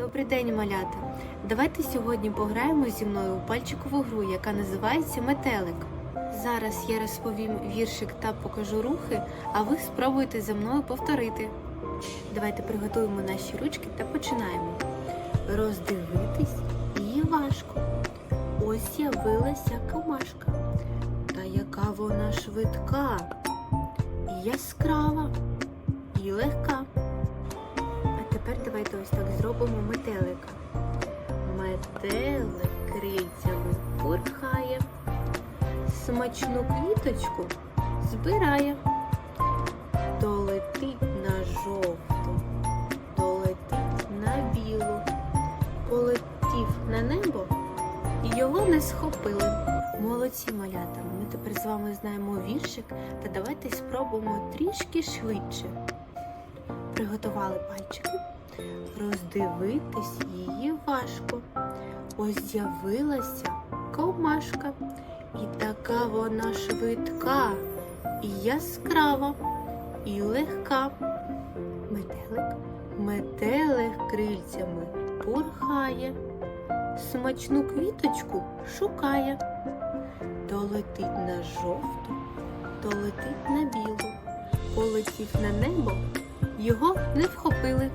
Добрий день, малята! Давайте сьогодні пограємо зі мною у пальчикову гру, яка називається Метелик. Зараз я розповім віршик та покажу рухи, а ви спробуйте за мною повторити. Давайте приготуємо наші ручки та починаємо. Роздивитись її важко. Ось з'явилася камашка. Та яка вона швидка, і яскрава, давайте зробимо метелика. Метелик крильцями пурхає, смачну квіточку збирає, то летить на жовту, то летить на білу, полетів на небо і його не схопили. Молодці малята, ми тепер з вами знаємо віршик, та давайте спробуємо трішки швидше. Приготували пальчики. Роздивитись її важко. Ось з'явилася ковмашка, і така вона швидка, і яскрава, і легка. Метелик, метелик крильцями пурхає, смачну квіточку шукає. То летить на жовту, то летить на білу, полетів на небо, його не вхопили.